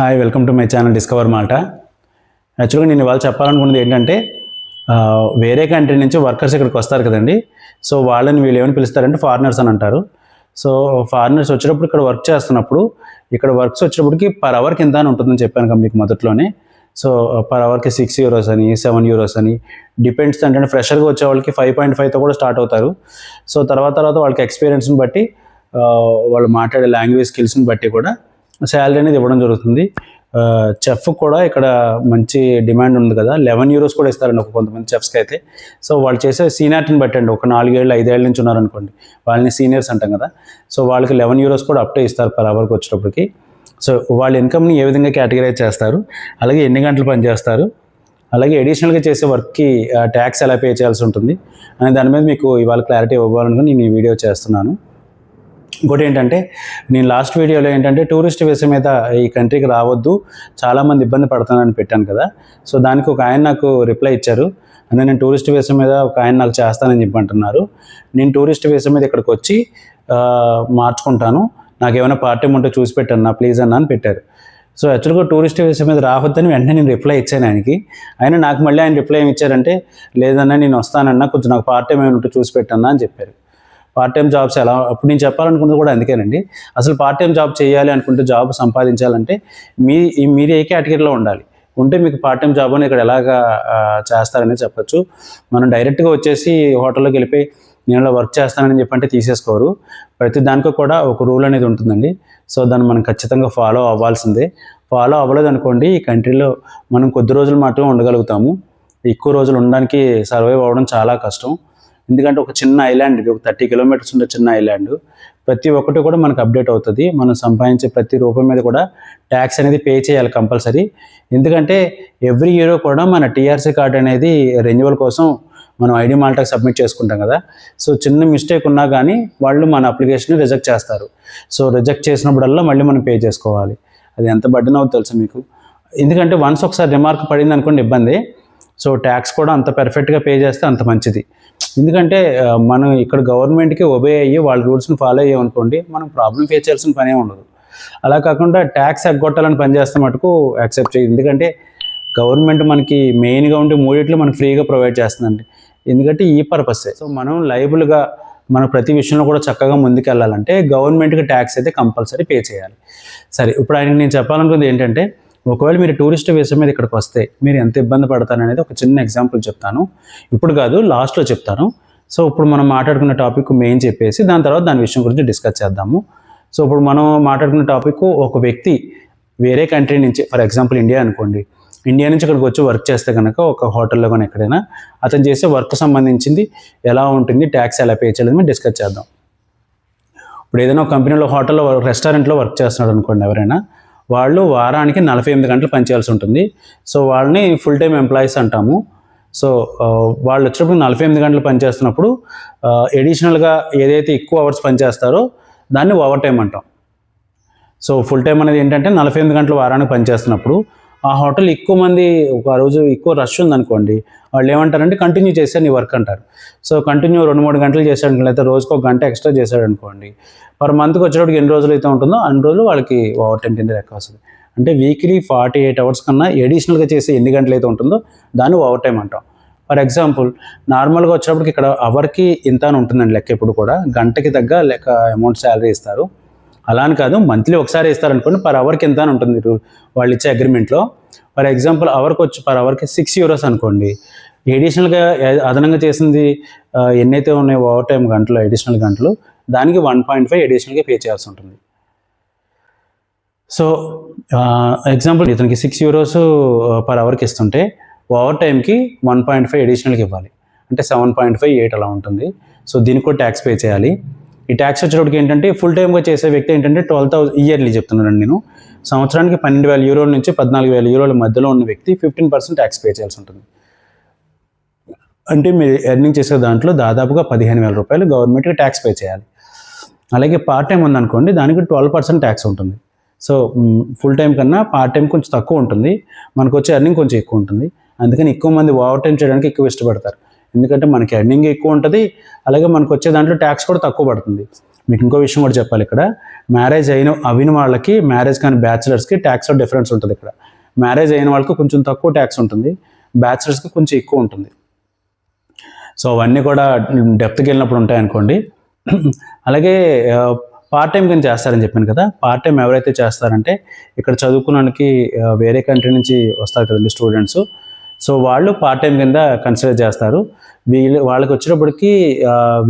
Hi welcome to my channel discover మాట యాక్చువల్గా నేను ఇవాళ చెప్పాలనుకున్నది ఏంటంటే వేరే కంట్రీ నుంచి వర్కర్స్ ఇక్కడికి వస్తారు కదండి. సో వాళ్ళని వీళ్ళు ఏమని పిలుస్తారంటే ఫారినర్స్ అని అంటారు. సో ఫారినర్స్ వచ్చేటప్పుడు ఇక్కడ వర్క్ చేస్తున్నప్పుడు ఇక్కడ వర్క్స్ వచ్చేటప్పటికి పర్ అవర్కి ఎంత అని ఉంటుందని చెప్పాను కదా మీకు మొదట్లోనే. సో పర్ అవర్కి సిక్స్ యూరోస్ అని సెవెన్ యూరోస్ అని డిపెండ్స్ అంటే ఫ్రెషర్గా వచ్చే వాళ్ళకి ఫైవ్ పాయింట్ ఫైవ్తో కూడా స్టార్ట్ అవుతారు. సో తర్వాత తర్వాత వాళ్ళకి ఎక్స్పీరియన్స్ని బట్టి వాళ్ళు మాట్లాడే లాంగ్వేజ్ స్కిల్స్ని బట్టి కూడా శాలరీ అనేది ఇవ్వడం జరుగుతుంది. చెఫ్ కూడా ఇక్కడ మంచి డిమాండ్ ఉంది కదా. లెవెన్ యూరోస్ కూడా ఇస్తారండి ఒక కొంతమంది చెఫ్స్కి అయితే. సో వాళ్ళు చేసే సీనియర్ని బట్టండి ఒక నాలుగేళ్ళు ఐదేళ్ళ నుంచి ఉన్నారనుకోండి వాళ్ళని సీనియర్స్ అంటాం కదా. సో వాళ్ళకి లెవెన్ యూరోస్ కూడా అప్టే ఇస్తారు పర్ అవర్కి వచ్చేటప్పటికి. సో వాళ్ళ ఇన్కమ్ని ఏ విధంగా కేటగరైజ్ చేస్తారు అలాగే ఎన్ని గంటలు పనిచేస్తారు అలాగే అడిషనల్గా చేసే వర్క్కి ట్యాక్స్ ఎలా పే చేయాల్సి ఉంటుంది అనే దాని మీద మీకు ఇవాళ క్లారిటీ ఇవ్వాలనుకుని నేను ఈ వీడియో చేస్తున్నాను. ఇంకోటి ఏంటంటే నేను లాస్ట్ వీడియోలో ఏంటంటే టూరిస్ట్ వీసా మీద ఈ కంట్రీకి రావద్దు చాలామంది ఇబ్బంది పడుతున్నారని పెట్టాను కదా. సో దానికి ఒక ఆయన నాకు రిప్లై ఇచ్చారు. అంటే నేను టూరిస్ట్ వీసా మీద ఒక ఆయన నాకు చేస్తానని చెప్పి అంటున్నారు నేను టూరిస్ట్ వీసా మీద ఇక్కడికి వచ్చి మార్చుకుంటాను. నాకు ఏమైనా పార్ట్ టైం ఉంటే చూసి పెట్టన్నా ప్లీజ్ అన్న అని పెట్టారు. సో యాక్చువల్గా టూరిస్ట్ వీసా మీద రావద్దని వెంటనే నేను రిప్లై ఇచ్చాను ఆయనకి. ఆయన నాకు మళ్ళీ ఆయన రిప్లై ఏమి ఇచ్చారంటే లేదన్నా నేను వస్తానన్నా కొంచెం నాకు పార్ట్ టైం ఏమైనా ఉంటే చూసి పెట్టన్నా అని చెప్పారు. పార్ట్ టైం జాబ్స్ ఎలా అప్పుడు నేను చెప్పాలనుకున్నది కూడా అందుకేనండి. అసలు పార్ట్ టైం జాబ్ చేయాలి అనుకుంటే జాబ్ సంపాదించాలంటే మీ ఈ- మీరు ఏ కేటగిరీలో ఉండాలి? ఉంటే మీకు పార్ట్ టైం జాబ్ అని ఇక్కడ ఎలాగా చేస్తారని చెప్పచ్చు. మనం డైరెక్ట్గా వచ్చేసి హోటల్లోకి వెళ్ళిపోయి నేను ఇలా వర్క్ చేస్తానని చెప్పంటే తీసేసుకోరు. ప్రతి దానికి కూడా ఒక రూల్ అనేది ఉంటుందండి. సో దాన్ని మనం ఖచ్చితంగా ఫాలో అవ్వాల్సిందే. ఫాలో అవ్వలేదు అనుకోండి ఈ కంట్రీలో మనం కొద్ది రోజులు మాత్రమే ఉండగలుగుతాము. ఎక్కువ రోజులు ఉండడానికి సర్వైవ్ అవ్వడం చాలా కష్టం. ఎందుకంటే ఒక చిన్న ఐలాండ్ ఇది ఒక థర్టీ కిలోమీటర్స్ ఉండే చిన్న ఐలాండ్ ప్రతి ఒక్కటి కూడా మనకు అప్డేట్ అవుతుంది. మనం సంపాదించే ప్రతి రూపం మీద కూడా ట్యాక్స్ అనేది పే చేయాలి కంపల్సరీ ఎందుకంటే ఎవ్రీ ఇయర్ కూడా మన టీఆర్సీ కార్డ్ అనేది రెన్యువల్ కోసం మనం ఐడి మాల్టాకి సబ్మిట్ చేసుకుంటాం కదా. సో చిన్న మిస్టేక్ ఉన్నా కానీ వాళ్ళు మన అప్లికేషన్ రిజెక్ట్ చేస్తారు. సో రిజెక్ట్ చేసినప్పుడల్లా మళ్ళీ మనం పే చేసుకోవాలి. అది ఎంత బడ్డనో అవుతుంది తెలుసు మీకు? ఎందుకంటే వన్స్ ఒకసారి రిమార్క్ పడింది అనుకోండి ఇబ్బంది. సో ట్యాక్స్ కూడా అంత పెర్ఫెక్ట్గా పే చేస్తే అంత మంచిది. ఎందుకంటే మనం ఇక్కడ గవర్నమెంట్కి ఒబే అయ్యి వాళ్ళ రూల్స్ని ఫాలో అయ్యామనుకోండి మనం ప్రాబ్లం ఫేస్ చేయాల్సిన పనే ఉండదు. అలా కాకుండా ట్యాక్స్ ఎగ్గొట్టాలని పని చేస్తే మటుకు యాక్సెప్ట్ చేయదు ఎందుకంటే గవర్నమెంట్ మనకి మెయిన్గా ఉండే మూడిట్లు మనకి ఫ్రీగా ప్రొవైడ్ చేస్తుందండి. ఎందుకంటే ఈ పర్పసే సో మనం లైబుల్గా మన ప్రతి విషయంలో కూడా చక్కగా ముందుకెళ్ళాలంటే గవర్నమెంట్కి ట్యాక్స్ అయితే కంపల్సరీ పే చేయాలి. సరే ఇప్పుడు ఆయనకి నేను చెప్పాలనుకుంది ఏంటంటే ఒకవేళ మీరు టూరిస్ట్ వీసా మీద ఇక్కడికి వస్తే మీరు ఎంత ఇబ్బంది పడతారనేది ఒక చిన్న ఎగ్జాంపుల్ చెప్తాను. ఇప్పుడు కాదు లాస్ట్లో చెప్తాను. సో ఇప్పుడు మనం మాట్లాడుకున్న టాపిక్ మెయిన్ చెప్పేసి దాని తర్వాత దాని విషయం గురించి డిస్కస్ చేద్దాము. సో ఇప్పుడు మనం మాట్లాడుకున్న టాపిక్ ఒక వ్యక్తి వేరే కంట్రీ నుంచి ఫర్ ఎగ్జాంపుల్ ఇండియా అనుకోండి. ఇండియా నుంచి ఇక్కడికి వచ్చి వర్క్ చేస్తే కనుక ఒక హోటల్లో కానీ ఎక్కడైనా అతను చేసే వర్క్ సంబంధించింది ఎలా ఉంటుంది ట్యాక్స్ ఎలా పే చేయాలని మేము డిస్కస్ చేద్దాం. ఇప్పుడు ఏదైనా ఒక కంపెనీలో హోటల్లో రెస్టారెంట్లో వర్క్ చేస్తున్నాడు అనుకోండి ఎవరైనా. వాళ్ళు వారానికి నలభై ఎనిమిది గంటలు పనిచేయాల్సి ఉంటుంది. సో వాళ్ళని ఫుల్ టైం ఎంప్లాయీస్ అంటాము. సో వాళ్ళు వచ్చినప్పుడు నలభై ఎనిమిది గంటలు పనిచేస్తున్నప్పుడు ఎడిషనల్గా ఏదైతే ఎక్కువ అవర్స్ పనిచేస్తారో దాన్ని ఓవర్ టైం అంటాం. సో ఫుల్ టైం అనేది ఏంటంటే నలభై ఎనిమిది గంటలు వారానికి పనిచేస్తున్నప్పుడు ఆ హోటల్ ఎక్కువ మంది ఒక రోజు ఎక్కువ రష్ ఉందనుకోండి వాళ్ళు ఏమంటారంటే కంటిన్యూ చేస్తే నీ వర్క్ అంటారు. సో కంటిన్యూ రెండు మూడు గంటలు చేశాడు లేకపోతే రోజుకు ఒక గంట ఎక్స్ట్రా చేశాడు అనుకోండి పర్ మంత్కి వచ్చేటప్పుడు ఎన్ని రోజులు అయితే ఉంటుందో అన్ని రోజులు వాళ్ళకి ఓవర్ టైం కింద లెక్క వస్తుంది. అంటే వీక్లీ ఫార్టీ ఎయిట్ అవర్స్ కన్నా ఎడిషనల్గా చేసే ఎన్ని గంటలు అయితే ఉంటుందో దాన్ని ఓవర్ టైం అంటాం. ఫర్ ఎగ్జాంపుల్ నార్మల్గా వచ్చేటప్పటికి ఇక్కడ అవర్కి ఇంత అని ఉంటుందండి లెక్క ఎప్పుడు కూడా గంటకి తగ్గ లెక్క అమౌంట్ శాలరీ ఇస్తారు. అలా అని కాదు మంత్లీ ఒకసారి ఇస్తారనుకోండి పర్ అవర్కి ఎంత అని ఉంటుంది? వాళ్ళు ఇచ్చే అగ్రిమెంట్లో ఫర్ ఎగ్జాంపుల్ అవర్కి వచ్చి పర్ అవర్కి సిక్స్ యూరోస్ అనుకోండి. ఎడిషనల్గా అదనంగా చేసింది ఎన్నైతే ఉన్నాయో ఓవర్ టైం గంటలు ఎడిషనల్ గంటలు దానికి వన్ పాయింట్ ఫైవ్ ఎడిషనల్గా పే చేయాల్సి ఉంటుంది. సో ఎగ్జాంపుల్ ఇతనికి సిక్స్ యూరోస్ పర్ అవర్కి ఇస్తుంటే ఓవర్ టైంకి వన్ పాయింట్ ఫైవ్ ఎడిషనల్కి ఇవ్వాలి. అంటే సెవెన్ పాయింట్ ఫైవ్ ఎయిట్ అలా ఉంటుంది. సో దీనికి కూడా ట్యాక్స్ పే చేయాలి. ఈ ట్యాక్స్ వచ్చేటప్పటికి ఏంటంటే ఫుల్ టైమ్గా చేసే వ్యక్తి ఏంటంటే ట్వెల్వ్ థౌసండ్ ఇయర్లీ చెప్తున్నాను నేను. సంవత్సరానికి పన్నెండు వేల యూరోల నుంచి పద్నాలుగు వేల యూరోల మధ్యలో ఉన్న వ్యక్తి ఫిఫ్టీన్ పర్సెంట్ ట్యాక్స్ పే చేయాల్సి ఉంటుంది. అంటే మీరు ఎర్నింగ్ చేసే దాంట్లో దాదాపుగా పదిహేను వేల రూపాయలు గవర్నమెంట్కి ట్యాక్స్ పే చేయాలి. అలాగే పార్ట్ టైం ఉందనుకోండి దానికి ట్వెల్వ్ పర్సెంట్ ట్యాక్స్ ఉంటుంది. సో ఫుల్ టైం కన్నా పార్ట్ టైం కొంచెం తక్కువ ఉంటుంది. మనకు వచ్చే ఎర్నింగ్ కొంచెం ఎక్కువ ఉంటుంది. అందుకని ఎక్కువ మంది ఓవర్ టైం చేయడానికి ఎక్కువ ఇష్టపడతారు. ఎందుకంటే మనకి ఎర్నింగ్ ఎక్కువ ఉంటుంది అలాగే మనకు వచ్చే దాంట్లో ట్యాక్స్ కూడా తక్కువ పడుతుంది. మీకు ఇంకో విషయం కూడా చెప్పాలి ఇక్కడ. మ్యారేజ్ అయిన అవిన వాళ్ళకి మ్యారేజ్ కానీ బ్యాచిలర్స్కి ట్యాక్స్ డిఫరెన్స్ ఉంటుంది ఇక్కడ. మ్యారేజ్ అయిన వాళ్ళకి కొంచెం తక్కువ ట్యాక్స్ ఉంటుంది బ్యాచిలర్స్కి కొంచెం ఎక్కువ ఉంటుంది. సో అవన్నీ కూడా డెప్త్కి వెళ్ళినప్పుడు ఉంటాయనుకోండి అలాగే పార్ట్ టైం కింద చేస్తారని చెప్పాను కదా. పార్ట్ టైం ఎవరైతే చేస్తారంటే ఇక్కడ చదువుకున్నానికి వేరే కంట్రీ నుంచి వస్తారు కదండి స్టూడెంట్స్ సో వాళ్ళు పార్ట్ టైం కింద కన్సిడర్ చేస్తారు. వీళ్ళు వాళ్ళకి వచ్చేటప్పటికి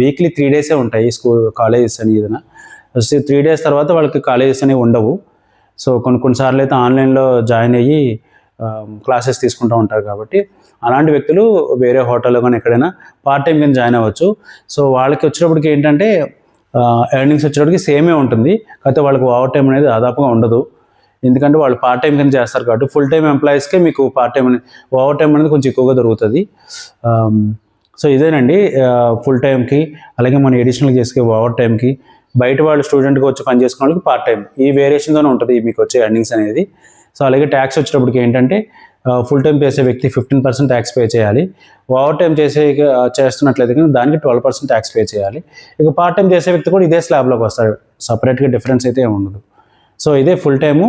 వీక్లీ త్రీ డేసే ఉంటాయి స్కూల్ కాలేజెస్ అని ఏదైనా. త్రీ డేస్ తర్వాత వాళ్ళకి కాలేజెస్ అనేవి ఉండవు. సో కొన్ని కొన్నిసార్లు అయితే ఆన్లైన్లో జాయిన్ అయ్యి క్లాసెస్ తీసుకుంటూ ఉంటారు కాబట్టి అలాంటి వ్యక్తులు వేరే హోటల్లో కానీ ఎక్కడైనా పార్ట్ టైం కింద జాయిన్ అవ్వచ్చు. సో వాళ్ళకి వచ్చేటప్పటికి ఏంటంటే ఎర్నింగ్స్ వచ్చేటప్పటికి సేమే ఉంటుంది. కాకపోతే వాళ్ళకి ఓవర్ టైం అనేది దాదాపుగా ఉండదు. ఎందుకంటే వాళ్ళు పార్ట్ టైం కింద చేస్తారు కాబట్టి ఫుల్ టైం ఎంప్లాయీస్కే మీకు పార్ట్ టైం అనేది ఓవర్ టైం అనేది కొంచెం ఎక్కువగా దొరుకుతుంది. సో um, ఇదేనండి ఫుల్ టైంకి అలాగే మన ఎడిషనల్ చేసుకే ఓవర్ టైంకి బయట వాళ్ళు స్టూడెంట్గా వచ్చి పని చేసుకునే వాళ్ళకి పార్ట్ టైం ఈ వేరియేషన్తోనే ఉంటుంది మీకు వచ్చే ఎర్నింగ్స్ అనేది. సో అలాగే ట్యాక్స్ వచ్చేటప్పటికి ఏంటంటే ఫుల్ టైం చేసే వ్యక్తి ఫిఫ్టీన్ పర్సెంట్ ట్యాక్స్ పే చేయాలి. ఓవర్ టైం చేసే చేస్తున్నట్లయితే కానీ దానికి ట్వెల్వ్ పర్సెంట్ ట్యాక్స్ పే చేయాలి. ఇక పార్ట్ టైం చేసే వ్యక్తి కూడా ఇదే స్లాబ్లోకి వస్తాడు. సపరేట్గా డిఫరెన్స్ అయితే ఏమి ఉండదు. సో ఇదే full time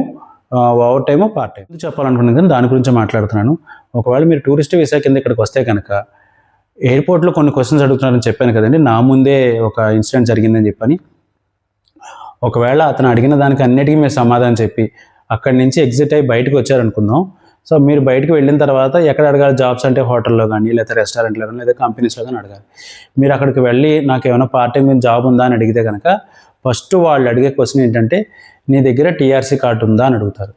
overtime part time చెప్పాలనుకున్నాను కానీ దాని గురించి మాట్లాడుతున్నాను. ఒకవేళ మీరు టూరిస్ట్ వీసా కింద ఇక్కడికి వస్తే కనుక ఎయిర్పోర్ట్లో కొన్ని క్వశ్చన్స్ అడుగుతున్నారని చెప్పాను కదండి. నా ముందే ఒక ఇన్సిడెంట్ జరిగిందని చెప్పని. ఒకవేళ అతను అడిగిన దానికి అన్నిటికీ మీరు సమాధానం చెప్పి అక్కడి నుంచి ఎగ్జిట్ అయ్యి బయటకు వచ్చారనుకుందాం. సో మీరు బయటకు వెళ్ళిన తర్వాత ఎక్కడ అడగాలి? జాబ్స్ అంటే హోటల్లో కానీ లేదా రెస్టారెంట్లో కానీ లేదా కంపెనీస్లో కానీ అడగాలి. మీరు అక్కడికి వెళ్ళి నాకు ఏమైనా పార్ట్ టైం జాబ్ ఉందా? అని అడిగితే కనుక ఫస్ట్ వాళ్ళు అడిగే క్వశ్చన్ ఏంటంటే నీ దగ్గర టీఆర్సీ కార్డు ఉందా అని అడుగుతారు.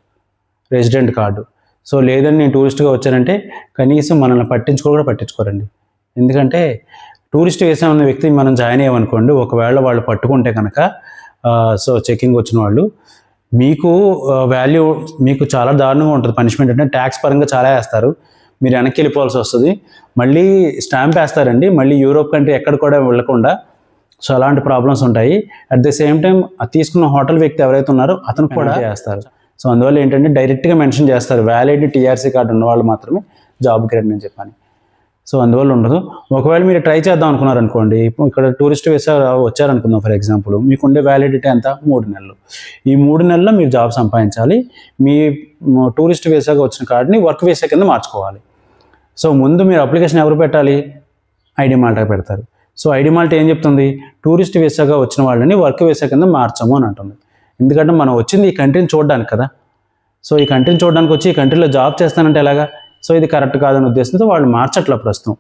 Resident card. సో లేదని నేను టూరిస్ట్గా వచ్చానంటే కనీసం మనల్ని పట్టించుకో కూడా పట్టించుకోరండి. ఎందుకంటే టూరిస్ట్ వేసా ఉన్న వ్యక్తి మనం జాయిన్ అయ్యామనుకోండి ఒకవేళ వాళ్ళు పట్టుకుంటే కనుక సో చెకింగ్ వచ్చిన వాళ్ళు మీకు వాల్యూ మీకు చాలా దారుణంగా ఉంటుంది. పనిష్మెంట్ అంటే ట్యాక్స్ పరంగా చాలా వేస్తారు. మీరు వెనక్కి వెళ్ళిపోవాల్సి వస్తుంది. మళ్ళీ స్టాంప్ వేస్తారండి. మళ్ళీ యూరోప్ కంట్రీ ఎక్కడ కూడా వెళ్ళకుండా సో అలాంటి ప్రాబ్లమ్స్ ఉంటాయి. అట్ ది సేమ్ టైం తీసుకున్న హోటల్ వ్యక్తి ఎవరైతే ఉన్నారో అతను కూడా చేస్తారు. సో అందువల్ల ఏంటంటే డైరెక్ట్గా మెన్షన్ చేస్తారు. వ్యాలిడ్ టీఆర్సీ కార్డు ఉన్న వాళ్ళు మాత్రమే జాబ్ గ్రేడ్ నేను చెప్పాను. సో అందువల్ల ఉండదు. ఒకవేళ మీరు ట్రై చేద్దాం అనుకున్నారు అనుకోండి ఇప్పుడు ఇక్కడ టూరిస్ట్ వీసా వచ్చారనుకుందాం ఫర్ ఎగ్జాంపుల్ మీకు ఉండే వ్యాలిడిటీ ఎంత? మూడు నెలలు. ఈ మూడు నెలల్లో మీరు జాబ్ సంపాదించాలి. మీ టూరిస్ట్ వీసాగా వచ్చిన కార్డుని వర్క్ వీసా కింద మార్చుకోవాలి. సో ముందు మీరు అప్లికేషన్ ఎవరు పెట్టాలి? ఐడి మాల్టా పెడతారు. సో ఐడి మాల్ట్ ఏం చెప్తుంది? టూరిస్ట్ వీసాగా వచ్చిన వాళ్ళని వర్క్ వీసా కింద మార్చము అని అంటుంది. ఎందుకంటే మనం వచ్చింది ఈ కంట్రీని చూడడానికి కదా. సో ఈ కంట్రీని చూడడానికి వచ్చి ఈ కంట్రీలో జాబ్ చేస్తానంటే ఎలాగా? సో ఇది కరెక్ట్ కాదనే ఉద్దేశంతో వాళ్ళు మార్చట్ల ప్రస్తుతం.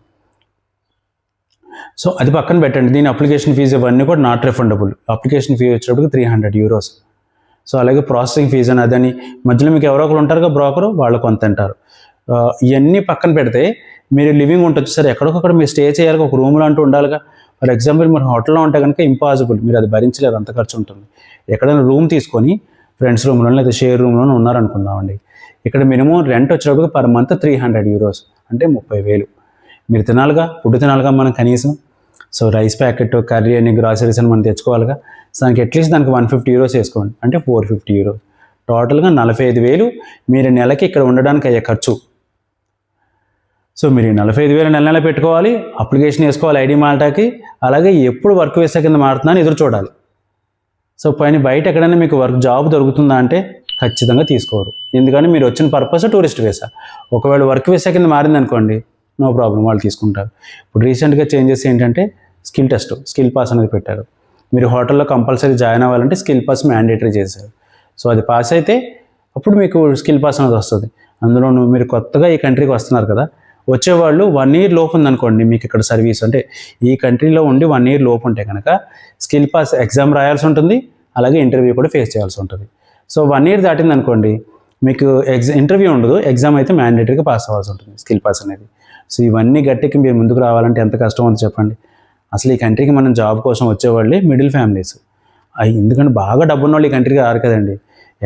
సో అది పక్కన పెట్టండి. దీని అప్లికేషన్ ఫీజు ఇవన్నీ కూడా నాట్ రిఫండబుల్. అప్లికేషన్ ఫీ వచ్చేటప్పుడు త్రీ హండ్రెడ్ యూరోస్ సో అలాగే ప్రాసెసింగ్ ఫీజు అని అదని. మధ్యలో మీకు ఎవరో ఒకరు ఉంటారు బ్రోకరు వాళ్ళు కొంత అంటారు ఇవన్నీ పక్కన పెడితే మీరు లివింగ్ ఉంటుంది సార్. ఎక్కడికొక్కడ మీరు స్టే చేయాలి ఒక రూమ్లో అంటూ ఉండాలిగా. ఫర్ ఎగ్జాంపుల్ మీరు హోటల్లో ఉంటే కనుక ఇంపాసిబుల్. మీరు అది భరించలేరు అంత ఖర్చు ఉంటుంది. ఎక్కడైనా రూమ్ తీసుకొని ఫ్రెండ్స్ రూమ్లో లేదా షేర్ రూమ్లోనే ఉన్నారనుకుందామండి. ఇక్కడ మినిమం రెంట్ వచ్చేటప్పుడు per month three hundred euros అంటే ముప్పై వేలు. మీరు తినాలిగా? ఫుడ్ తినాలిగా మనం కనీసం? సో రైస్ ప్యాకెట్ కర్రీ అని గ్రాసరీస్ అని మనం తెచ్చుకోవాలిగా? దానికి అట్లీస్ట్ దానికి వన్ ఫిఫ్టీ యూరోస్ వేసుకోండి. అంటే ఫోర్ ఫిఫ్టీ యూరోస్. టోటల్గా నలభై ఐదు వేలు మీరు నెలకి ఇక్కడ ఉండడానికి అయ్యే ఖర్చు. సో మీరు నలభై ఐదు వేలు నెల నెల పెట్టుకోవాలి అప్లికేషన్ వేసుకోవాలి ఐడి మాల్టాకి అలాగే ఎప్పుడు వర్క్ వేసే కింద మారుతుందని ఎదురు చూడాలి. సో పైన బయట ఎక్కడైనా మీకు వర్క్ జాబ్ దొరుకుతుందా అంటే ఖచ్చితంగా తీసుకోరు. ఎందుకంటే మీరు వచ్చిన పర్పస్ టూరిస్ట్ వీసా. ఒకవేళ వర్క్ వీసా కింద మారింది అనుకోండి నో ప్రాబ్లం వాళ్ళు తీసుకుంటారు. ఇప్పుడు రీసెంట్గా చేంజెస్ ఏంటంటే స్కిల్ టెస్ట్ స్కిల్ పాస్ అనేది పెట్టారు. మీరు హోటల్లో కంపల్సరీ జాయిన్ అవ్వాలంటే స్కిల్ పాస్ మ్యాండేటరీ చేశారు. సో అది పాస్ అయితే అప్పుడు మీకు స్కిల్ పాస్ అనేది వస్తుంది. అందులోనూ మీరు కొత్తగా ఈ కంట్రీకి వస్తున్నారు కదా వచ్చేవాళ్ళు వన్ ఇయర్ లోపు ఉందనుకోండి మీకు ఇక్కడ సర్వీస్ అంటే ఈ కంట్రీలో ఉండి వన్ ఇయర్ లోపు ఉంటే కనుక స్కిల్ పాస్ ఎగ్జామ్ రాయాల్సి ఉంటుంది అలాగే ఇంటర్వ్యూ కూడా ఫేస్ చేయాల్సి ఉంటుంది. సో వన్ ఇయర్ దాటింది అనుకోండి మీకు ఎగ్జ ఇంటర్వ్యూ ఉండదు ఎగ్జామ్ అయితే మ్యాండేటరీగా పాస్ అవ్వాల్సి ఉంటుంది స్కిల్ పాస్ అనేది. సో ఇవన్నీ గట్టికి మీరు ముందుకు రావాలంటే ఎంత కష్టం అని చెప్పండి. అసలు ఈ కంట్రీకి మనం జాబ్ కోసం వచ్చేవాళ్ళే మిడిల్ ఫ్యామిలీస్ అవి ఎందుకంటే బాగా డబ్బున్న వాళ్ళు ఈ కంట్రీకి రారు కదండి.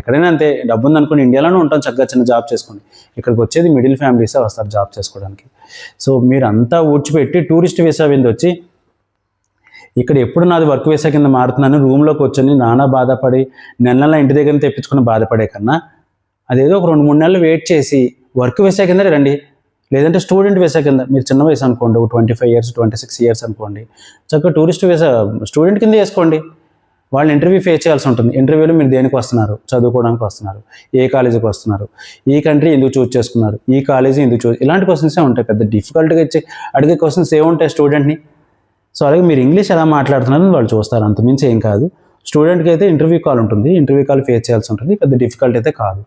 ఎక్కడైనా అంతే డబ్బు ఉందనుకోండి ఇండియాలోనే ఉంటాం చక్కగా చిన్న జాబ్ చేసుకోండి. ఇక్కడికి వచ్చేది మిడిల్ ఫ్యామిలీసే వస్తారు జాబ్ చేసుకోవడానికి. సో మీరు అంతా ఊడ్చిపెట్టి టూరిస్ట్ వీసా మీద వచ్చి ఇక్కడ ఎప్పుడు నాది వర్క్ వీసా కింద మారుతున్నాను రూమ్లోకి వచ్చని నానా బాధపడి నెల నెల ఇంటి దగ్గర తెప్పించుకుని బాధపడే కన్నా అదేదో ఒక రెండు మూడు నెలలు వెయిట్ చేసి వర్క్ వీసా కింద రండి. లేదంటే స్టూడెంట్ వీసా కింద మీరు చిన్న వయసు అనుకోండి ఒక twenty five years twenty six years అనుకోండి. చక్కగా టూరిస్ట్ వీసా స్టూడెంట్ కింద వేసుకోండి వాళ్ళు ఇంటర్వ్యూ ఫేస్ చేయాల్సి ఉంటుంది. ఇంటర్వ్యూలో మీరు దేనికి వస్తున్నారు? చదువుకోవడానికి వస్తున్నారు. ఏ కాలేజీకి వస్తున్నారు? ఈ కంట్రీ ఎందుకు చూస్ చేసుకున్నారు? ఈ కాలేజీ ఎందుకు చూస్ ఇలాంటి క్వశ్చన్సే ఉంటాయి. పెద్ద డిఫికల్ట్గా ఇచ్చే అడిగే క్వశ్చన్స్ ఏముంటాయి స్టూడెంట్ని సో అలాగే మీరు ఇంగ్లీష్ ఎలా మాట్లాడుతున్నారని వాళ్ళు చూస్తారు. అంతమించి ఏం కాదు. స్టూడెంట్కి అయితే ఇంటర్వ్యూ కాల్ ఉంటుంది. ఇంటర్వ్యూ కాల్ ఫేస్ చేయాల్సి ఉంటుంది. పెద్ద డిఫికల్ట్ అయితే కాదు.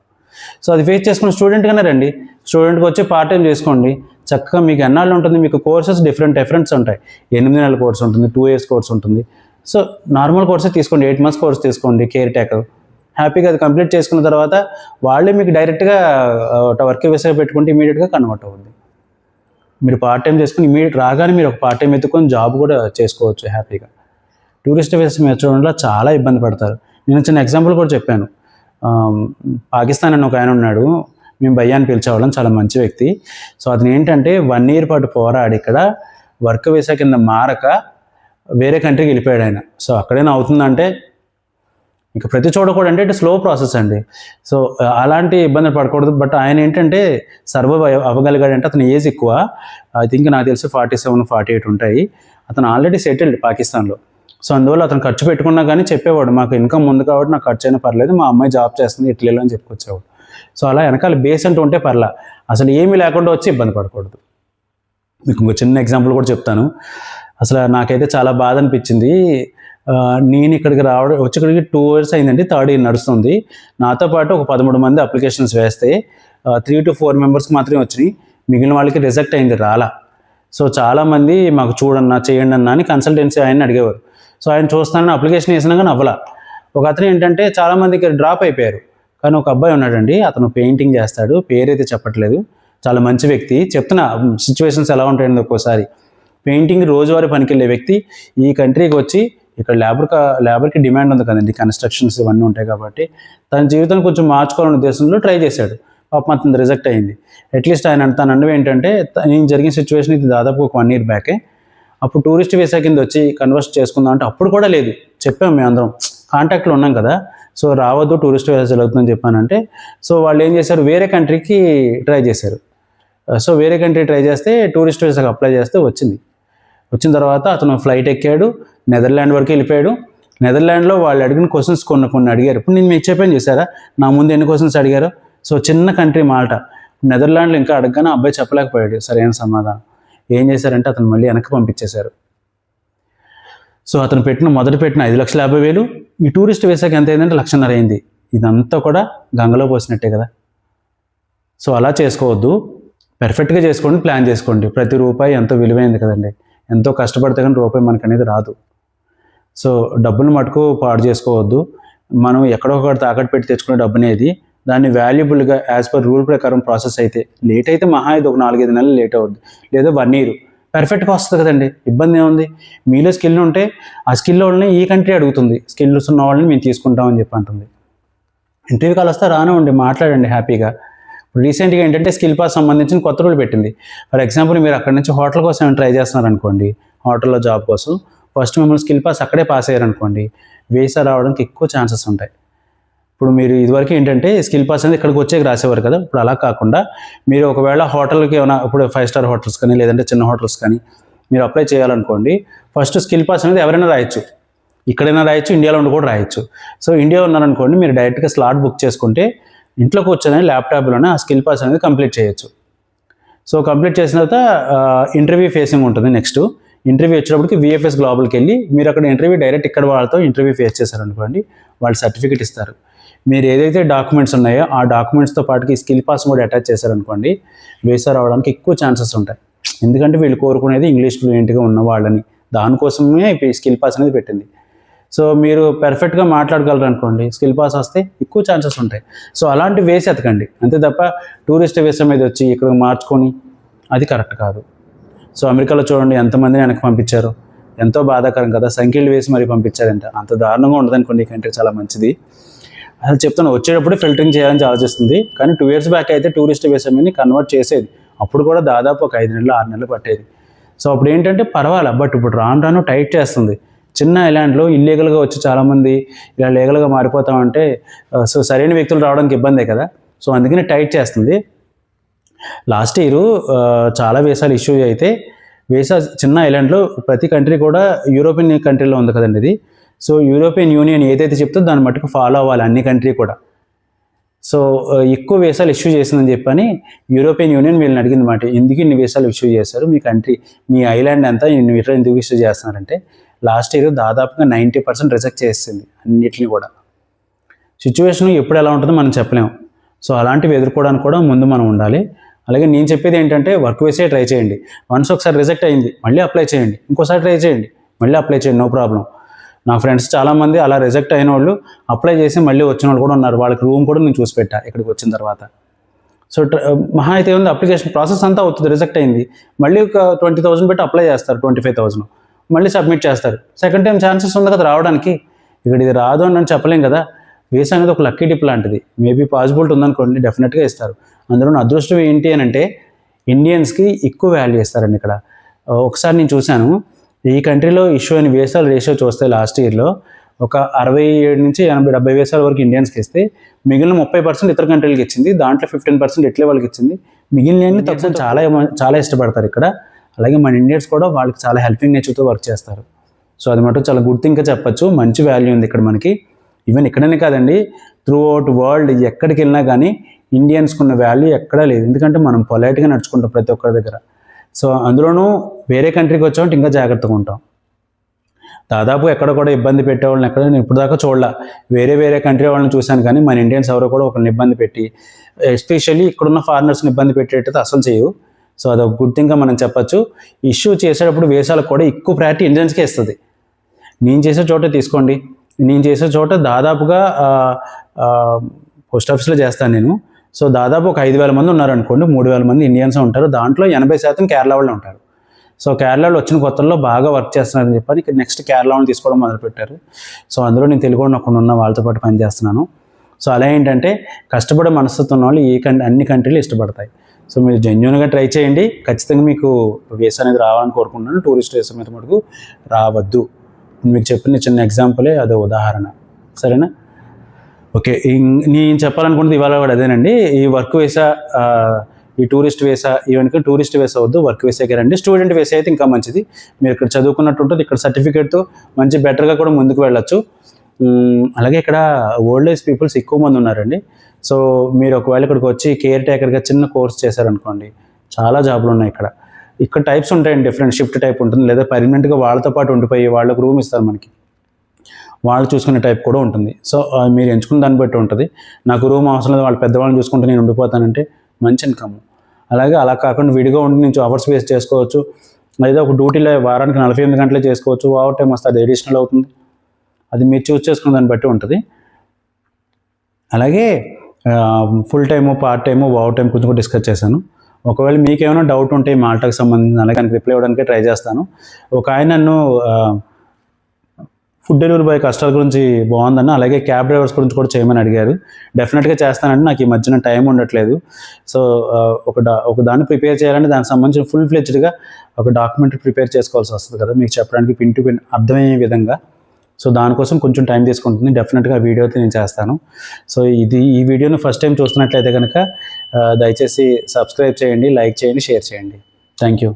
సో అది ఫేస్ చేసుకున్న స్టూడెంట్గానే రండి. స్టూడెంట్కి వచ్చి పార్ట్ టైం చేసుకోండి. చక్కగా మీకు ఎన్నాళ్ళు ఉంటుంది? మీకు కోర్సెస్ డిఫరెంట్ డిఫరెంట్స్ ఉంటాయి. ఎనిమిది నెలల కోర్స్ ఉంటుంది. టూ ఇయర్స్ కోర్స్ ఉంటుంది. సో నార్మల్ కోర్సే తీసుకోండి ఎయిట్ మంత్స్ కోర్స్ తీసుకోండి కేర్ టేకర్ హ్యాపీగా అది కంప్లీట్ చేసుకున్న తర్వాత వాళ్ళే మీకు డైరెక్ట్గా వర్క్ విసా పెట్టుకుంటే ఇమీడియట్గా కన్వర్ట్ అవుతుంది మీరు పార్ట్ టైం చేసుకుని ఇమీడియట్ రాగానే మీరు ఒక పార్ట్ టైం ఎత్తుకొని జాబ్ కూడా చేసుకోవచ్చు హ్యాపీగా. టూరిస్ట్ వీసా మెచ్చడంలో చాలా ఇబ్బంది పడతారు. నేను చిన్న ఎగ్జాంపుల్ కూడా చెప్పాను. పాకిస్తాన్ అని ఒక ఆయన ఉన్నాడు. మేము భయ్యాన్ని పిలిచేవాళ్ళం చాలా మంచి వ్యక్తి. సో అతను ఏంటంటే వన్ ఇయర్ పాటు పోరాడి ఇక్కడ వర్క్ వీసా కింద మారక వేరే కంట్రీకి వెళ్ళిపోయాడు ఆయన. సో అక్కడైనా అవుతుందంటే ఇంకా ప్రతి చోట కూడా అంటే ఇట్ స్లో ప్రాసెస్ అండి. సో అలాంటి ఇబ్బంది పడకూడదు. బట్ ఆయన ఏంటంటే సర్వైవ్ అవ్వగలిగాడంటే అతని ఏజ్ ఎక్కువ. ఐ థింక్ నాకు తెలిసి ఫార్టీ సెవెన్ ఫార్టీ ఎయిట్ ఉంటాయి. అతను ఆల్రెడీ సెటిల్డ్ పాకిస్తాన్లో. సో అందువల్ల అతను ఖర్చు పెట్టుకున్నా కానీ చెప్పేవాడు మాకు ఇన్కమ్ ఉంది కాబట్టి నాకు ఖర్చు అయినా పర్లేదు మా అమ్మాయి జాబ్ చేస్తుంది ఇట్లా అని చెప్పుకొచ్చేవాడు. సో అలా వెనకాల బేస్ అంటూ ఉంటే పర్లా. అసలు ఏమీ లేకుండా వచ్చి ఇబ్బంది పడకూడదు. మీకు ఇంకో చిన్న ఎగ్జాంపుల్ కూడా చెప్తాను. అసలు నాకైతే చాలా బాధ అనిపించింది. నేను ఇక్కడికి రావడం వచ్చి ఇక్కడికి టూ ఇయర్స్ అయిందండి థర్డ్ ఇయర్ నడుస్తుంది. నాతో పాటు ఒక పదమూడు మంది అప్లికేషన్స్ వేస్తే త్రీ టు ఫోర్ మెంబర్స్కి మాత్రమే వచ్చినాయి. మిగిలిన వాళ్ళకి రిజెక్ట్ అయింది రాలా. సో చాలామంది మాకు చూడన్నా చేయండి అన్నా అని కన్సల్టెన్సీ ఆయన అడిగేవారు. సో ఆయన చూస్తానని అప్లికేషన్ వేసినా కానీ అవ్వలా. ఒక అతను ఏంటంటే చాలామందికి డ్రాప్ అయిపోయారు. కానీ ఒక అబ్బాయి ఉన్నాడండి అతను పెయింటింగ్ చేస్తాడు పేరైతే చెప్పట్లేదు. చాలా మంచి వ్యక్తి. చెప్తున్నా సిచ్యువేషన్స్ ఎలా ఉంటాయండి ఒక్కోసారి. పెయింటింగ్ రోజువారీ పనికి వెళ్ళే వ్యక్తి ఈ కంట్రీకి వచ్చి ఇక్కడ లేబర్ లేబర్కి డిమాండ్ ఉంది కదండి కన్స్ట్రక్షన్స్ ఇవన్నీ ఉంటాయి కాబట్టి. తన జీవితాన్ని కొంచెం మార్చుకోవాలనే ఉద్దేశంలో ట్రై చేశాడు. పాపం అతను రిజెక్ట్ అయింది అట్లీస్ట్ ఆయన తన అన్నవి ఏంటంటే నేను జరిగిన సిచ్యువేషన్ ఇది దాదాపు ఒక వన్ ఇయర్ బ్యాకే. అప్పుడు టూరిస్ట్ వీసా కింద వచ్చి కన్వర్ట్ చేసుకుందాం అంటే అప్పుడు కూడా లేదు. చెప్పాం మేము అందరం కాంటాక్ట్లో ఉన్నాం కదా. సో రావద్దు టూరిస్ట్ వీసా జరుగుతుందని చెప్పానంటే. సో వాళ్ళు ఏం చేశారు? వేరే కంట్రీకి ట్రై చేశారు. సో వేరే కంట్రీ ట్రై చేస్తే టూరిస్ట్ వీసాకి అప్లై చేస్తే వచ్చింది. వచ్చిన తర్వాత అతను ఫ్లైట్ ఎక్కాడు నెదర్లాండ్ వరకు వెళ్ళిపోయాడు. నెదర్లాండ్లో వాళ్ళు అడిగిన క్వశ్చన్స్ కొన్ని కొన్ని అడిగారు. ఇప్పుడు నేను మీకు చెప్పాను చేశారా నా ముందు ఎన్ని క్వశ్చన్స్ అడిగారు? సో చిన్న కంట్రీ మాల్టా. నెదర్లాండ్లో ఇంకా అడగగానే అబ్బాయి చెప్పలేకపోయాడు. సరైన సమాధానం. ఏం చేశారంటే అతను మళ్ళీ వెనక్కి పంపించేశారు. సో అతను పెట్టిన మొదట పెట్టిన ఐదు లక్షల యాభై వేలు ఈ టూరిస్ట్ వేసాక ఎంత అయిందంటే లక్షన్నర అయింది. ఇదంతా కూడా గంగలో పోసినట్టే కదా. సో అలా చేసుకోవద్దు. పెర్ఫెక్ట్గా చేసుకోండి ప్లాన్ చేసుకోండి. ప్రతి రూపాయి ఎంతో విలువైంది కదండి. ఎంతో కష్టపడితే కానీ రూపాయి మనకు అనేది రాదు. సో డబ్బులు మటుకు పాడు చేసుకోవద్దు. మనం ఎక్కడో ఒకటి తాకట్టు పెట్టి తెచ్చుకునే డబ్బు అనేది దాన్ని వాల్యుబుల్గా యాజ్ పర్ రూల్ ప్రకారం ప్రాసెస్ అయితే లేట్ అయితే మహా ఇది ఒక నాలుగైదు నెలలు లేట్ అవుద్ది. లేదా వన్ ఇయర్. పర్ఫెక్ట్గా వస్తుంది కదండి. ఇబ్బంది ఏముంది? మీలో స్కిల్ ఉంటే ఆ స్కిల్ వాళ్ళని ఈ కంట్రీ అడుగుతుంది. స్కిల్స్ ఉన్న వాళ్ళని మేము తీసుకుంటామని చెప్పి అంటుంది. ఇంటర్వ్యూ కాల్ వస్తే రానివ్వండి మాట్లాడండి హ్యాపీగా. రీసెంట్గా ఏంటంటే స్కిల్ పాస్ సంబంధించిన కొత్త రూల్ పెట్టింది. ఫర్ ఎగ్జాంపుల్ మీరు అక్కడ నుంచి హోటల్ కోసం ట్రై చేస్తున్నారనుకోండి హోటల్లో జాబ్ కోసం ఫస్ట్ మిమ్మల్ని స్కిల్ పాస్ అక్కడే పాస్ అయ్యారనుకోండి వీసా రావడానికి ఎక్కువ ఛాన్సెస్ ఉంటాయి. ఇప్పుడు మీరు ఇదివరకు ఏంటంటే స్కిల్ పాస్ అనేది ఇక్కడికి వచ్చేకి రాసేవారు కదా ఇప్పుడు అలా కాకుండా మీరు ఒకవేళ హోటల్కి ఏమైనా ఇప్పుడు ఫైవ్ స్టార్ హోటల్స్ కానీ లేదంటే చిన్న హోటల్స్ కానీ మీరు అప్లై చేయాలనుకోండి ఫస్ట్ స్కిల్ పాస్ అనేది ఎవరైనా రాయొచ్చు. ఇక్కడైనా రాయొచ్చు ఇండియాలో ఉండి కూడా రాయొచ్చు. సో ఇండియా ఉన్నారనుకోండి మీరు డైరెక్ట్గా స్లాట్ బుక్ చేసుకుంటే ఇంట్లో కూర్చొని ల్యాప్టాప్లోనే ఆ స్కిల్ పాస్ అనేది కంప్లీట్ చేయొచ్చు. సో కంప్లీట్ చేసిన తర్వాత ఇంటర్వ్యూ ఫేసింగ్ ఉంటుంది నెక్స్ట్. ఇంటర్వ్యూ వచ్చేటప్పటికి విఎఫ్ఎస్ గ్లోబల్కి వెళ్ళి మీరు అక్కడ ఇంటర్వ్యూ డైరెక్ట్ ఇక్కడ వాళ్ళతో ఇంటర్వ్యూ ఫేస్ చేశారనుకోండి వాళ్ళు సర్టిఫికేట్ ఇస్తారు. మీరు ఏదైతే డాక్యుమెంట్స్ ఉన్నాయో ఆ డాక్యుమెంట్స్తో పాటుకి స్కిల్ పాస్ కూడా అటాచ్ చేశారనుకోండి వేసా రావడానికి ఎక్కువ ఛాన్సెస్ ఉంటాయి. ఎందుకంటే వీళ్ళు కోరుకునేది ఇంగ్లీష్ ఫ్లూయెంట్గా ఉన్న వాళ్ళని దానికోసమే స్కిల్ పాస్ అనేది పెట్టింది. సో మీరు పెర్ఫెక్ట్గా మాట్లాడగలరు అనుకోండి స్కిల్ పాస్ వస్తే ఎక్కువ ఛాన్సెస్ ఉంటాయి. సో అలాంటి వేసి ఎతకండి. అంతే తప్ప టూరిస్ట్ వీసా మీద వచ్చి ఇక్కడ మార్చుకొని అది కరెక్ట్ కాదు. సో అమెరికాలో చూడండి ఎంతమందిని వెనక్కి పంపించారు. ఎంతో బాధాకరం కదా సంఖ్యలు వేసి మరి పంపించారంట. అంత దారుణంగా ఉండదు అనుకోండి ఈ కంట్రీ చాలా మంచిది. అసలు చెప్తాను వచ్చేటప్పుడు ఫిల్టరింగ్ చేయాలని ఆలోచిస్తుంది. కానీ టూ ఇయర్స్ బ్యాక్ అయితే టూరిస్ట్ వేసమని కన్వర్ట్ చేసేది. అప్పుడు కూడా దాదాపు ఒక ఐదు నెలలు ఆరు నెలలు పట్టేది. సో అప్పుడు ఏంటంటే పర్వాలే బట్ ఇప్పుడు రాను రాను టైట్ చేస్తుంది. చిన్న ఐలాండ్లో ఇల్లీగల్గా వచ్చి చాలామంది ఇలా లీగల్గా మారిపోతామంటే సో సరైన వ్యక్తులు రావడానికి ఇబ్బందే కదా. సో అందుకని టైట్ చేస్తుంది. లాస్ట్ ఇయర్ చాలా వీసాలు ఇష్యూ అయితే వీసా చిన్న ఐలాండ్లో ప్రతి కంట్రీ కూడా యూరోపియన్ కంట్రీలో ఉంది కదండి ఇది. సో యూరోపియన్ యూనియన్ ఏదైతే చెప్తుందో దాన్ని మట్టుకు ఫాలో అవ్వాలి అన్ని కంట్రీ కూడా. సో ఎక్కువ వీసాలు ఇష్యూ చేసిందని చెప్పని యూరోపియన్ యూనియన్ వీళ్ళని అడిగింది మాట ఎందుకు ఇన్ని వీసాలు ఇష్యూ చేశారు? మీ కంట్రీ మీ ఐలాండ్ అంతా ఇన్ని వీసాలు ఎందుకు ఇష్యూ చేస్తున్నారంటే లాస్ట్ ఇయర్ దాదాపుగా నైంటీ పర్సెంట్ రిజెక్ట్ చేసింది అన్నిటిని కూడా. సిచ్యువేషన్ ఎప్పుడు ఎలా ఉంటుందో మనం చెప్పలేము. సో అలాంటివి ఎదుర్కోవడానికి కూడా ముందు మనం ఉండాలి. అలాగే నేను చెప్పేది ఏంటంటే వర్క్ వేసే ట్రై చేయండి. వన్స్ ఒకసారి రిజెక్ట్ అయింది మళ్ళీ అప్లై చేయండి. ఇంకోసారి ట్రై చేయండి మళ్ళీ అప్లై చేయండి నో ప్రాబ్లం. నా ఫ్రెండ్స్ చాలామంది అలా రిజెక్ట్ అయిన వాళ్ళు అప్లై చేసి మళ్ళీ వచ్చిన వాళ్ళు కూడా ఉన్నారు. వాళ్ళకి రూమ్ కూడా నేను చూసి పెట్టా ఇక్కడికి వచ్చిన తర్వాత. సో మహా అయితే ఉంది అప్లికేషన్ ప్రాసెస్ అంతా అవుతుంది. రిజెక్ట్ అయింది. మళ్ళీ ఒక ట్వంటీ థౌసండ్ పెట్టి అప్లై చేస్తారు ట్వంటీ ఫైవ్ థౌసండ్. మళ్ళీ సబ్మిట్ చేస్తారు. సెకండ్ టైం ఛాన్సెస్ ఉంది కదా రావడానికి. ఇక్కడ ఇది రాదు అని నేను చెప్పలేం కదా. వీసా అనేది ఒక లక్కీ డిప్ లాంటిది. మేబీ పాసిబిలిటీ ఉందనుకోండి డెఫినెట్గా ఇస్తారు. అందులో అదృష్టం ఏంటి అని అంటే ఇండియన్స్కి ఎక్కువ వాల్యూ ఇస్తారండి ఇక్కడ. ఒకసారి నేను చూశాను. ఈ కంట్రీలో ఇష్యూ అయిన వీసాల రేషియో చూస్తే లాస్ట్ ఇయర్లో ఒక అరవై ఏడు నుంచి ఎనభై డెబ్బై వీసాల వరకు ఇండియన్స్కి ఇస్తే మిగిలిన ముప్పై పర్సెంట్ ఇతర కంట్రీలకి ఇచ్చింది. దాంట్లో ఫిఫ్టీన్ పర్సెంట్ ఇట్లే వాళ్ళకి ఇచ్చింది. మిగిలిన తక్కువ చాలా చాలా ఇష్టపడతారు ఇక్కడ. అలాగే మన ఇండియన్స్ కూడా వాళ్ళకి చాలా హెల్పింగ్ నేచర్తో వర్క్ చేస్తారు. సో అది మటుకు చాలా గుడ్ థింగ్ చెప్పచ్చు. మంచి వాల్యూ ఉంది ఇక్కడ మనకి. ఈవెన్ ఇక్కడనే కాదండి త్రూ అవుట్ వరల్డ్ ఎక్కడికి వెళ్ళినా కానీ ఇండియన్స్కి ఉన్న వాల్యూ ఎక్కడా లేదు. ఎందుకంటే మనం పొలైట్గా నడుచుకుంటాం ప్రతి ఒక్కరి దగ్గర. సో అందులోనూ వేరే కంట్రీకి వచ్చామంటే ఇంకా జాగ్రత్తగా ఉంటాం. దాదాపు ఎక్కడ కూడా ఇబ్బంది పెట్టే వాళ్ళని ఎక్కడ నేను ఇప్పుడు దాకా చూడలే. వేరే వేరే కంట్రీ వాళ్ళని చూశాను కానీ మన ఇండియన్స్ ఎవరో కూడా ఒకరిని ఇబ్బంది పెట్టి ఎస్పెషల్లీ ఇక్కడున్న ఫారినర్స్ని ఇబ్బంది పెట్టేటట్టు అసలు చేయవు. సో అదొక గుడ్ థింగ్గా మనం చెప్పచ్చు. ఇష్యూ చేసేటప్పుడు వేసాలకు కూడా ఎక్కువ ప్రయారిటీ ఇండియన్స్కే ఇస్తుంది. నేను చేసే చోట తీసుకోండి. నేను చేసే చోట దాదాపుగా పోస్ట్ ఆఫీస్లో చేస్తాను నేను. సో దాదాపు ఒక ఐదు వేల మంది ఉన్నారు అనుకోండి మూడు వేల మంది ఇండియన్స్ ఉంటారు. దాంట్లో ఎనభై శాతం కేరళ వాళ్ళు ఉంటారు. సో కేరళలో వచ్చిన కొత్తల్లో బాగా వర్క్ చేస్తున్నారని చెప్పని నెక్స్ట్ కేరళ వాళ్ళని తీసుకోవడం మొదలుపెట్టారు. సో అందులో నేను తెలుగు ఒకడు ఉన్న వాళ్ళతో పాటు పనిచేస్తున్నాను. సో అలా ఏంటంటే కష్టపడే మనస్తత్వం ఉన్న వాళ్ళు ఈ కంట్రీ అన్ని కంట్రీలు ఇష్టపడతాయి. సో మీరు జెన్యున్గా ట్రై చేయండి. ఖచ్చితంగా మీకు వీసా అనేది రావాలని కోరుకుంటున్నాను. టూరిస్ట్ వీసా మీద మటుకు రావద్దు. మీకు చెప్పిన చిన్న ఎగ్జాంపులే అదే ఉదాహరణ. సరేనా? ఓకే. నేను చెప్పాలనుకున్నది ఇవాళ కూడా అదేనండి. ఈ వర్క్ వీసా ఈ టూరిస్ట్ వీసా ఈవెన్కి టూరిస్ట్ వీసా వద్దు వర్క్ వీసాకి రండి. స్టూడెంట్ వీసా అయితే ఇంకా మంచిది. మీరు ఇక్కడ చదువుకున్నట్టు ఉంటుంది. ఇక్కడ సర్టిఫికేట్తో మంచి బెటర్గా కూడా ముందుకు వెళ్ళొచ్చు. అలాగే ఇక్కడ ఓల్డ్ ఏజ్ పీపుల్స్ ఎక్కువ మంది ఉన్నారండి. సో మీరు ఒకవేళ ఇక్కడికి వచ్చి కేర్ టేకర్గా చిన్న కోర్స్ చేశారనుకోండి చాలా జాబ్లు ఉన్నాయి ఇక్కడ. ఇక్కడ టైప్స్ ఉంటాయండి డిఫరెంట్ షిఫ్ట్ టైప్ ఉంటుంది లేదా పర్మనెంట్గా వాళ్ళతో పాటు ఉండిపోయి వాళ్ళకి రూమ్ ఇస్తారు మనకి. వాళ్ళు చూసుకునే టైప్ కూడా ఉంటుంది. సో మీరు ఎంచుకున్న దాన్ని బట్టి ఉంటుంది. నాకు రూమ్ అవసరం లేదు వాళ్ళు పెద్దవాళ్ళని చూసుకుంటే నేను ఉండిపోతానంటే మంచి ఇన్కమ్ అలాగే అలా కాకుండా విడిగా ఉండి నుంచి అవర్స్ వేస్ట్ చేసుకోవచ్చు. లేదా ఒక డ్యూటీలో వారానికి నలభై ఎనిమిది గంటలే చేసుకోవచ్చు. ఓవర్ టైం వస్తుంది అది అడిషనల్ అవుతుంది. అది మీరు చూస్ చేసుకున్న దాన్ని బట్టి ఉంటుంది. అలాగే full time part time overtime కొంచెం కూడా డిస్కస్ చేశాను. ఒకవేళ మీకు ఏమైనా డౌట్ ఉంటే ఈ మాల్టాకి సంబంధించిన అలాగే రిప్లై ఇవ్వడానికి ట్రై చేస్తాను. ఒక ఆయన నన్ను ఫుడ్ డెలివరీ బాయ్ కష్టాల గురించి బాగుందన్న అలాగే క్యాబ్ డ్రైవర్స్ గురించి కూడా చేయమని అడిగారు. డెఫినెట్గా చేస్తానంటే నాకు ఈ మధ్యన టైం ఉండట్లేదు. సో ఒక డా ఒక దాన్ని ప్రిపేర్ చేయాలంటే దానికి సంబంధించిన ఫుల్ ఫ్లెడ్జ్డ్గా ఒక డాక్యుమెంట్ ప్రిపేర్ చేసుకోవాల్సి వస్తుంది కదా. మీకు చెప్పడానికి పిన్ టు పిన్ అర్థమయ్యే విధంగా. సో దానికోసం కొంచెం టైం తీసుకుంటుంది. డెఫినెట్గా వీడియో అయితే నేను చేస్తాను. సో ఇది ఈ వీడియోని ఫస్ట్ టైం చూస్తున్నట్లయితే కనుక దయచేసి సబ్స్క్రైబ్ చేయండి లైక్ చేయండి షేర్ చేయండి. Thank you